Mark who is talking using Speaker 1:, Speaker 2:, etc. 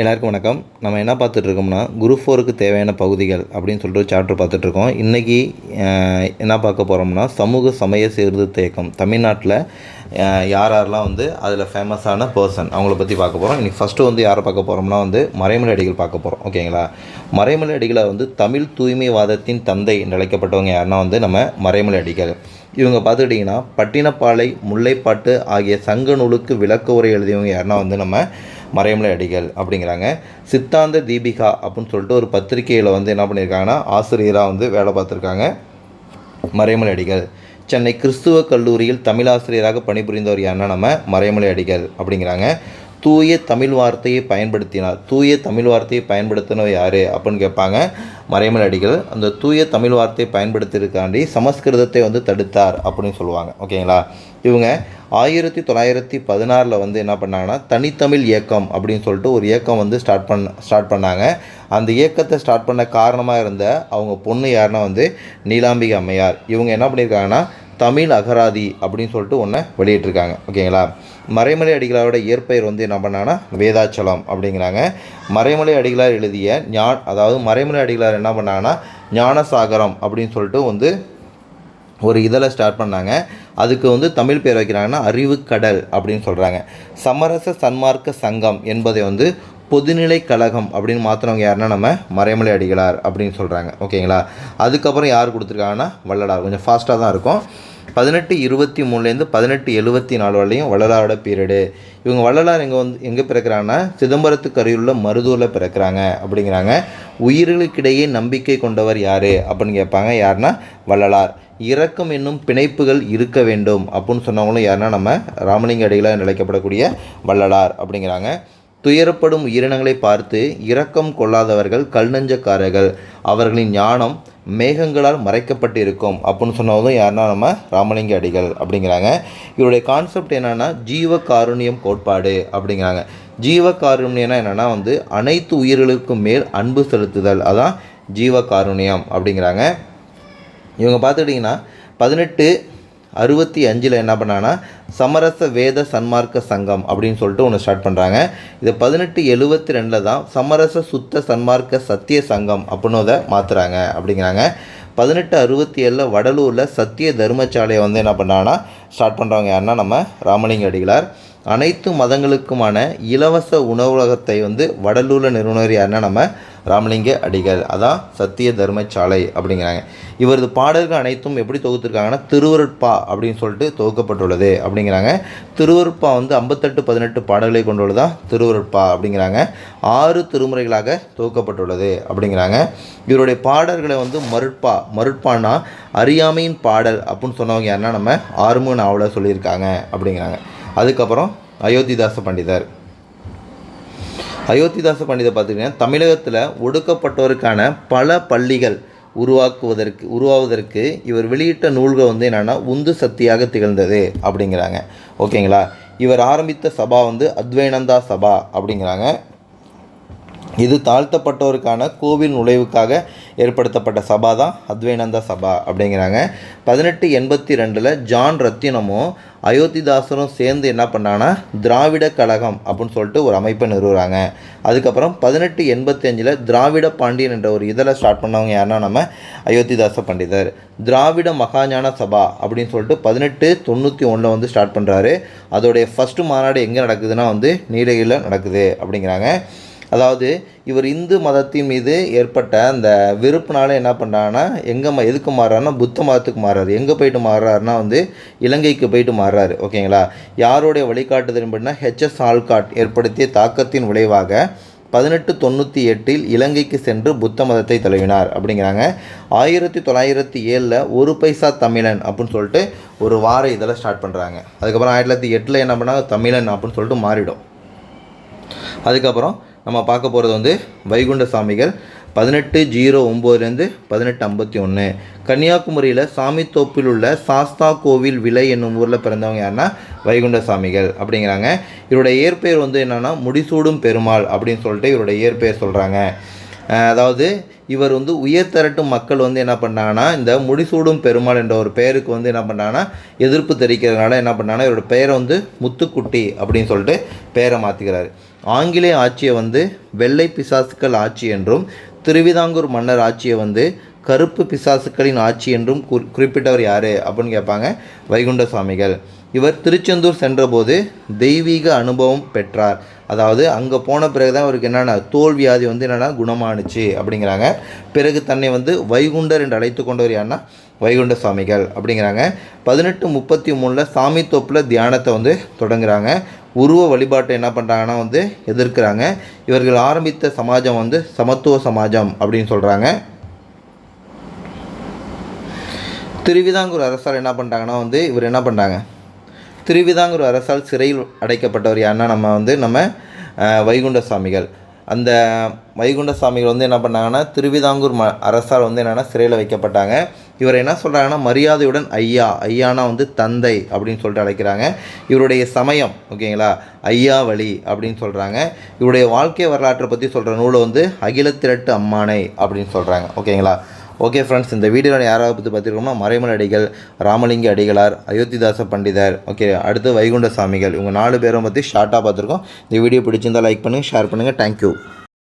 Speaker 1: எல்லாருக்கும் வணக்கம். நம்ம என்ன பார்த்துட்ருக்கோம்னா குரூப் ஃபோருக்கு தேவையான பகுதிகள் அப்படின்னு சொல்லிட்டு ஒரு சாப்டர் பார்த்துட்ருக்கோம். இன்றைக்கி என்ன பார்க்க போகிறோம்னா சமூக சமய சீர்திருத்த இயக்கம். தமிழ்நாட்டில் யார் யாரெல்லாம் வந்து அதில் ஃபேமஸான பர்சன் அவங்கள பற்றி பார்க்க போகிறோம் இன்றைக்கி ஃபஸ்ட்டு வந்து யாரை பார்க்க போகிறோம்னா வந்து மறைமலை அடிகள் பார்க்க போகிறோம் ஓகேங்களா? மறைமலை அடிகளை வந்து தமிழ் தூய்மைவாதத்தின் தந்தை என்று அழைக்கப்பட்டவங்க யாருன்னா வந்து நம்ம மறைமலை அடிகள். இவங்க பார்த்துக்கிட்டிங்கன்னா பட்டினப்பாலை முல்லைப்பாட்டு ஆகிய சங்க நூலுக்கு விளக்க உரை எழுதியவங்க யாருன்னா வந்து நம்ம மறைமலை அடிகள் அப்படிங்கிறாங்க. சித்தாந்த தீபிகா அப்படின்னு சொல்லிட்டு ஒரு பத்திரிகையில் வந்து என்ன பண்ணியிருக்காங்கன்னா ஆசிரியராக வந்து வேலை பார்த்துருக்காங்க. மறைமலை அடிகள். சென்னை கிறிஸ்துவ கல்லூரியில் தமிழாசிரியராக பணிபுரிந்தவர் யாருன்னா நம்ம மறைமலை அடிகள் அப்படிங்கிறாங்க. தூய தமிழ் வார்த்தையை பயன்படுத்தினார். தூய தமிழ் வார்த்தையை பயன்படுத்தினவர் யார் அப்படின்னு கேட்பாங்க. மறைமலை அடிகள் அந்த தூய தமிழ் வார்த்தையை பயன்படுத்தியிருக்காண்டி சமஸ்கிருதத்தை வந்து தடுத்தார் அப்படின்னு சொல்லுவாங்க. ஓகேங்களா? இவங்க ஆயிரத்தி தொள்ளாயிரத்தி பதினாறில் வந்து என்ன பண்ணாங்கன்னா தனித்தமிழ் இயக்கம் அப்படின்னு சொல்லிட்டு ஒரு இயக்கம் வந்து ஸ்டார்ட் பண்ண ஸ்டார்ட் பண்ணாங்க. அந்த இயக்கத்தை ஸ்டார்ட் பண்ண காரணமாக இருந்த அவங்க பொண்ணு யாருன்னா வந்து நீலாம்பிகை அம்மையார். இவங்க என்ன பண்ணியிருக்காங்கன்னா தமிழ் அகராதி அப்படின்னு சொல்லிட்டு ஒன்று வெளியிட்டிருக்காங்க. ஓகேங்களா? மறைமலை அடிகளாரோட இயற்பெயர் வந்து என்ன பண்ணாங்கன்னா வேதாச்சலம் அப்படிங்கிறாங்க. மறைமலை அடிகளார் எழுதிய ஞா அதாவது மறைமலை அடிகளார் என்ன பண்ணாங்கன்னா ஞானசாகரம் அப்படின்னு சொல்லிட்டு வந்து ஒரு இதழை ஸ்டார்ட் பண்ணாங்க. அதுக்கு வந்து தமிழ் பேர் வைக்கிறாங்கன்னா அறிவு கடல் அப்படின்னு சொல்கிறாங்க சமரச சன்மார்க்க சங்கம் என்பதை வந்து பொதுநிலை கழகம் அப்படின்னு மாற்றினவங்க யாருன்னா நம்ம மறைமலை அடிகளார் அப்படின்னு சொல்கிறாங்க ஓகேங்களா? அதுக்கப்புறம் யார் கொடுத்துருக்காங்கன்னா வள்ளலார். கொஞ்சம் ஃபாஸ்ட்டாக தான் இருக்கும். பதினெட்டு இருபத்தி மூணுலேருந்து பதினெட்டு எழுபத்தி நாலு வரலையும் வள்ளலாரோட பீரியடு இவங்க வள்ளலார் எங்கே வந்து எங்கே பிறக்கிறாங்கன்னா சிதம்பரத்துக்கு அருகிலுள்ள மருதூரில் பிறக்கிறாங்க அப்படிங்கிறாங்க. உயிர்களுக்கிடையே நம்பிக்கை கொண்டவர் யார் அப்படின்னு கேட்பாங்க. யாருன்னா வள்ளலார். இறக்கம் என்னும் பிணைப்புகள் இருக்க வேண்டும் அப்படின்னு சொன்னவங்களும் யாருன்னா நம்ம ராமலிங்க அடிகளாக நிலைக்கப்படக்கூடிய வள்ளலார் அப்படிங்கிறாங்க. துயரப்படும் உயிரினங்களை பார்த்து இரக்கம் கொள்ளாதவர்கள் கல்நஞ்சக்காரர்கள். அவர்களின் ஞானம் மேகங்களால் மறைக்கப்பட்டிருக்கும். அப்படின்னு சொன்னதும் யாருன்னா நம்ம ராமலிங்க அடிகள் அப்படிங்கிறாங்க. இவருடைய கான்செப்ட் என்னென்னா ஜீவ காருண்யம் கோட்பாடு அப்படிங்கிறாங்க. ஜீவ காருண்யம்னா என்னென்னா வந்து அனைத்து உயிர்களுக்கும் மேல் அன்பு செலுத்துதல். அதான் ஜீவ காருண்யம் அப்படிங்கிறாங்க. இவங்க பார்த்துக்கிட்டிங்கன்னா பதினெட்டு அறுபத்தி அஞ்சில் என்ன பண்ணாங்கன்னா சமரச வேத சன்மார்க்க சங்கம் அப்படின்னு சொல்லிட்டு ஒன்று ஸ்டார்ட் பண்ணுறாங்க இது பதினெட்டு எழுபத்தி ரெண்டில் தான் சமரச சுத்த சன்மார்க்க சத்திய சங்கம் அப்படின்னு அதை மாற்றுறாங்க அப்படிங்கிறாங்க. பதினெட்டு அறுபத்தி ஏழில் வடலூரில் சத்திய தர்மசாலையை வந்து என்ன பண்ணாங்கன்னா ஸ்டார்ட் பண்ணுறவங்க யாருன்னா நம்ம ராமலிங்க அடிகளார். அனைத்து மதங்களுக்குமான இலவச உணவகத்தை வந்து வடலூரில் நிறுவனர் யாருன்னா நம்ம ராமலிங்க அடிகள் அதான் சத்திய தர்மசாலை அப்படிங்கிறாங்க. இவரது பாடல்கள் அனைத்தும் எப்படி தொகுத்திருக்காங்கன்னா திருவருட்பா அப்படின்னு சொல்லிட்டு தொகுக்கப்பட்டுள்ளது அப்படிங்கிறாங்க. திருவருட்பா வந்து ஐம்பத்தெட்டு பதினெட்டு பாடல்களை கொண்டுள்ளதா? திருவருட்பா அப்படிங்கிறாங்க. ஆறு திருமுறைகளாக தொகுக்கப்பட்டுள்ளது அப்படிங்கிறாங்க. இவருடைய பாடல்களை வந்து மருட்பா மருட்பான்னா அறியாமையின் பாடல் அப்படின்னு சொன்னவங்க யாருன்னா நம்ம ஆறுமுக நாவலர் சொல்லியிருக்காங்க அப்படிங்கிறாங்க. அதுக்கப்புறம் அயோத்திதாச பண்டிதர். அயோத்திதாச பண்டிதர் பார்த்திங்கன்னா தமிழகத்தில் ஒடுக்கப்பட்டோருக்கான பல பள்ளிகள் உருவாக்குவதற்கு உருவாவதற்கு இவர் வெளியிட்ட நூல்கள் வந்து என்னென்னா உந்து சக்தியாக திகழ்ந்தது அப்படிங்கிறாங்க. ஓகேங்களா? இவர் ஆரம்பித்த சபா வந்து அத்வைனந்தா சபா அப்படிங்கிறாங்க. இது தாழ்த்தப்பட்டோருக்கான கோவில் நுழைவுக்காக ஏற்படுத்தப்பட்ட சபா தான் அத்வைனந்தா சபா அப்படிங்கிறாங்க. பதினெட்டு எண்பத்தி ரெண்டில் ஜான் ரத்தினமும் அயோத்திதாசரும் சேர்ந்து என்ன பண்ணாங்கன்னா திராவிட கழகம் அப்படின்னு சொல்லிட்டு ஒரு அமைப்பை நிறுவுறாங்க. அதுக்கப்புறம் பதினெட்டு எண்பத்தி அஞ்சில் திராவிட பாண்டியன் என்ற ஒரு இதழை ஸ்டார்ட் பண்ணவங்க யாருன்னா நம்ம அயோத்திதாச பண்டிதர். திராவிட மகாஞான சபா அப்படின்னு சொல்லிட்டு பதினெட்டு தொண்ணூற்றி ஒன்றில் வந்து ஸ்டார்ட் பண்ணுறாரு அதோடைய ஃபஸ்ட்டு மாநாடு எங்கே நடக்குதுன்னா வந்து நீலகிரியில் நடக்குது அப்படிங்கிறாங்க. அதாவது இவர் இந்து மதத்தின் மீது ஏற்பட்ட அந்த வெறுப்புனால என்ன பண்ணுறாங்கன்னா எங்கே ம எதுக்கு மாறுறாருன்னா புத்த மதத்துக்கு மாறாரு எங்கே போயிட்டு மாறுறாருன்னா வந்து இலங்கைக்கு போயிட்டு மாறுறாரு ஓகேங்களா? யாருடைய வழிகாட்டுதலின்படினா ஹெச்எஸ் ஆல்காட் ஏற்படுத்திய தாக்கத்தின் விளைவாக பதினெட்டு தொண்ணூற்றி எட்டில் இலங்கைக்கு சென்று புத்த மதத்தை தழுவினார் அப்படிங்கிறாங்க. ஆயிரத்தி தொள்ளாயிரத்தி ஏழில் ஒரு பைசா தமிழன் அப்படின்னு சொல்லிட்டு ஒரு வார இதழை ஸ்டார்ட் பண்ணுறாங்க அதுக்கப்புறம் ஆயிரத்தி தொள்ளாயிரத்தி எட்டில் என்ன பண்ணாங்க? தமிழன் அப்படின்னு சொல்லிட்டு மாறிடும். அதுக்கப்புறம் நம்ம பார்க்க போகிறது வந்து வைகுண்ட சாமிகள் பதினெட்டு ஜீரோ ஒம்போதுலேருந்து பதினெட்டு ஐம்பத்தி ஒன்று கன்னியாகுமரியில் சாமித்தோப்பில் உள்ள சாஸ்தா கோவில் விலை என்னும் ஊரில் பிறந்தவங்க யாருன்னா வைகுண்ட சாமிகள் அப்படிங்கிறாங்க. இவருடைய இயற்பெயர் வந்து என்னென்னா முடிசூடும் பெருமாள் அப்படின்னு சொல்லிட்டு இவருடைய இயற்பெயர் சொல்கிறாங்க அதாவது இவர் வந்து உயர் மக்கள் வந்து என்ன பண்ணாங்கன்னா இந்த முடிசூடும் பெருமாள் என்ற ஒரு பெயருக்கு வந்து என்ன பண்ணாங்கன்னா எதிர்ப்பு தெரிவிக்கிறதுனால என்ன பண்ணாங்கன்னா இவரோட பெயரை வந்து முத்துக்குட்டி அப்படின்னு சொல்லிட்டு பெயரை மாற்றிக்கிறாரு ஆங்கிலேய ஆட்சியை வந்து வெள்ளை பிசாசுக்கள் ஆட்சி என்றும் திருவிதாங்கூர் மன்னர் ஆட்சியை வந்து கருப்பு பிசாசுக்களின் ஆட்சி என்றும் குறி குறிப்பிட்டவர் யார்? அப்படின்னு கேட்பாங்க வைகுண்ட சுவாமிகள் இவர் திருச்செந்தூர் சென்றபோது தெய்வீக அனுபவம் பெற்றார். அதாவது அங்கே போன பிறகு தான் இவருக்கு என்னென்ன தோல் வியாதி வந்து என்னென்னா குணமானுச்சு அப்படிங்கிறாங்க. பிறகு தன்னை வந்து வைகுண்டர் என்று அழைத்து கொண்டவர் யாருன்னா வைகுண்ட சுவாமிகள் அப்படிங்கிறாங்க. பதினெட்டு முப்பத்தி மூணில் சாமி தோப்பில் தியானத்தை வந்து தொடங்குறாங்க. உருவ வழிபாட்டை என்ன பண்ணுறாங்கன்னா வந்து எதிர்க்கிறாங்க. இவர்கள் ஆரம்பித்த சமாஜம் வந்து சமத்துவ சமாஜம் அப்படின்னு சொல்கிறாங்க திருவிதாங்கூர் அரசால் என்ன பண்ணிட்டாங்கன்னா வந்து இவர் என்ன பண்ணுறாங்க திருவிதாங்கூர் அரசால் சிறையில் அடைக்கப்பட்டவர் யாருன்னா நம்ம வந்து நம்ம வைகுண்ட சாமிகள் அந்த வைகுண்ட சாமிகள் வந்து என்ன பண்ணாங்கன்னா திருவிதாங்கூர் ம அரசால் வந்து என்னென்னா சிறையில் வைக்கப்பட்டாங்க. இவர் என்ன சொல்கிறாங்கன்னா மரியாதையுடன் ஐயா ஐயானா வந்து தந்தை அப்படின்னு சொல்லிட்டு அழைக்கிறாங்க. இவருடைய சமயம் ஓகேங்களா? ஐயா வழி அப்படின்னு சொல்கிறாங்க இவருடைய வாழ்க்கை வரலாற்றை பற்றி சொல்கிற நூலை வந்து அகில திரட்டு அம்மானை அப்படின்னு சொல்கிறாங்க ஓகேங்களா? ஓகே ஃப்ரெண்ட்ஸ் இந்த வீடியோவில் யாராவது பற்றி பார்த்துருக்கோம்னா மறைமலை அடிகள் ராமலிங்க அடிகளார் அயோத்திதாச பண்டிதர் ஓகே அடுத்து வைகுண்ட சாமிகள் இவங்க நாலு பேரும் பற்றி ஷார்ட்டாக பார்த்துருக்கோம். இந்த வீடியோ பிடிச்சிருந்தா லைக் பண்ணுங்கள் ஷேர் பண்ணுங்கள் தேங்க்யூ